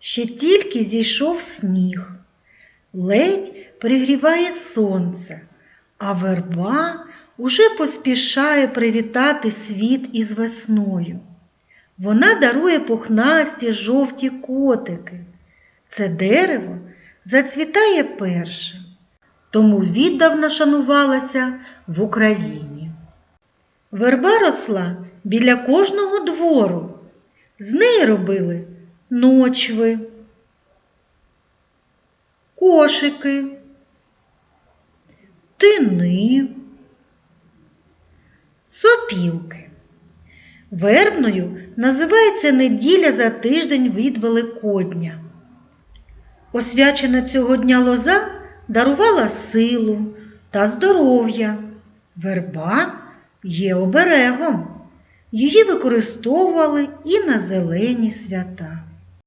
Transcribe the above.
Ще тільки зійшов сніг, ледь пригріває сонце, а верба уже поспішає привітати світ із весною. Вона дарує пухнасті жовті котики. Це дерево зацвітає першим, тому віддавна шанувалася в Україні. Верба росла біля кожного двору. З неї робили ночви, кошики, тини, сопілки. Вербною називається неділя за тиждень від Великодня. Освячена цього дня лоза дарувала силу та здоров'я. Верба є оберегом. Її використовували і на зелені свята.